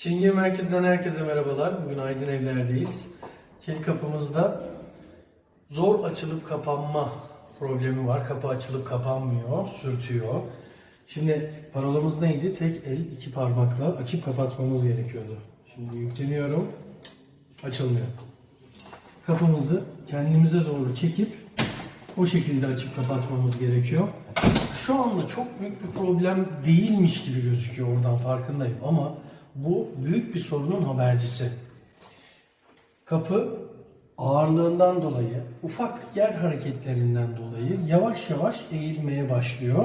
Çingir Merkez'den herkese merhabalar. Bugün Aydın Evler'deyiz. Çelik kapımızda zor açılıp kapanma problemi var. Kapı açılıp kapanmıyor, sürtüyor. Şimdi parolamız neydi? Tek el iki parmakla açıp kapatmamız gerekiyordu. Şimdi yükleniyorum. Açılmıyor. Kapımızı kendimize doğru çekip o şekilde açıp kapatmamız gerekiyor. Şu anda çok büyük bir problem değilmiş gibi gözüküyor oradan farkındayım ama bu büyük bir sorunun habercisi. Kapı ağırlığından dolayı, ufak yer hareketlerinden dolayı yavaş yavaş eğilmeye başlıyor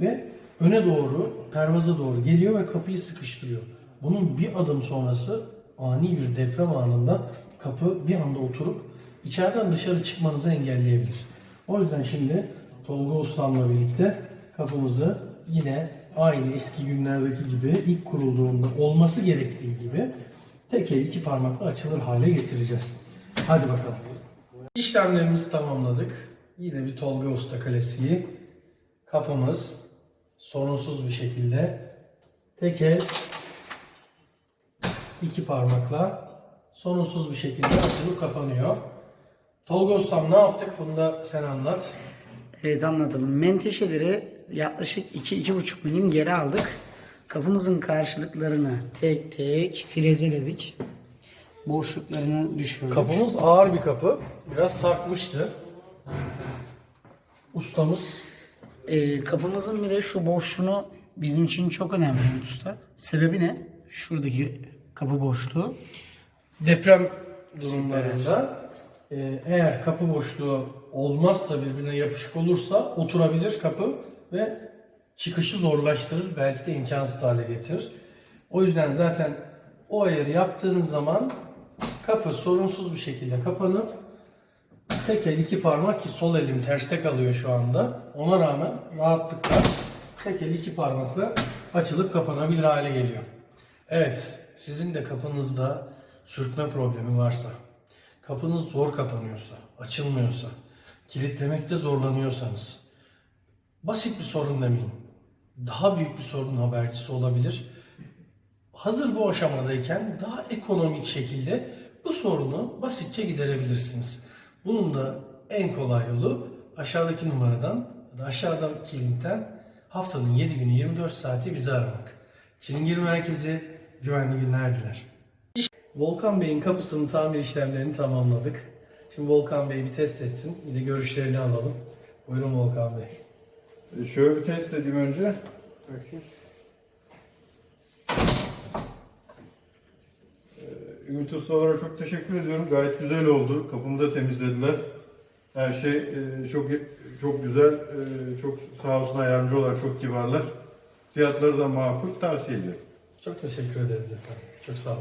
ve öne doğru, pervaza doğru geliyor ve kapıyı sıkıştırıyor. Bunun bir adım sonrası ani bir deprem anında kapı bir anda oturup içeriden dışarı çıkmanızı engelleyebilir. O yüzden şimdi Tolga Ustam'la birlikte kapımızı yine aynı eski günlerdeki gibi ilk kurulduğunda olması gerektiği gibi tek el iki parmakla açılır hale getireceğiz. Hadi bakalım. İşlemlerimizi tamamladık. Yine bir Tolga Usta klasiği. Kapımız sorunsuz bir şekilde tek el iki parmakla sorunsuz bir şekilde açılıp kapanıyor. Tolga Ustam ne yaptık? Bunu da sen anlat. Evet anlatalım. Menteşeleri yaklaşık 2-2,5 milim geri aldık. Kapımızın karşılıklarını tek tek frezeledik. Boşluklarını düşürdük. Kapımız ağır bir kapı. Biraz sarkmıştı. Ustamız Ee, kapımızın bir de şu boşluğunu bizim için çok önemli Usta. Sebebi ne? Şuradaki kapı boşluğu. deprem durumlarında e, eğer kapı boşluğu olmazsa birbirine yapışık olursa oturabilir kapı ve çıkışı zorlaştırır belki de imkansız hale getirir. O yüzden zaten o ayarı yaptığınız zaman kapı sorunsuz bir şekilde kapanıp tek el iki parmak ki sol elim terste kalıyor şu anda. Ona rağmen rahatlıkla tek el iki parmakla açılıp kapanabilir hale geliyor. Evet, sizin de kapınızda sürtme problemi varsa, kapınız zor kapanıyorsa, açılmıyorsa, kilitlemekte zorlanıyorsanız, basit bir sorun demeyin. Daha büyük bir sorunun habercisi olabilir. Hazır bu aşamadayken daha ekonomik şekilde bu sorunu basitçe giderebilirsiniz. Bunun da en kolay yolu aşağıdaki numaradan ya da aşağıdaki linkten haftanın 7 günü 24 saati bizi aramak. Çilingir Merkezi güvenli günler diler. Volkan Bey'in kapısının tamir işlemlerini tamamladık. Şimdi Volkan Bey bir test etsin. Bir de görüşlerini alalım. Buyurun Volkan Bey. E, Şöyle bir test edeyim önce. Ee, Ümit Ustalara çok teşekkür ediyorum. Gayet güzel oldu. Kapımı da temizlediler. Her şey e, çok çok güzel. e, Çok sağ olsun yardımcı olarak çok kibarlar. Fiyatları da makul. Tavsiye ediyorum. Çok teşekkür ederiz efendim. Çok sağ olun.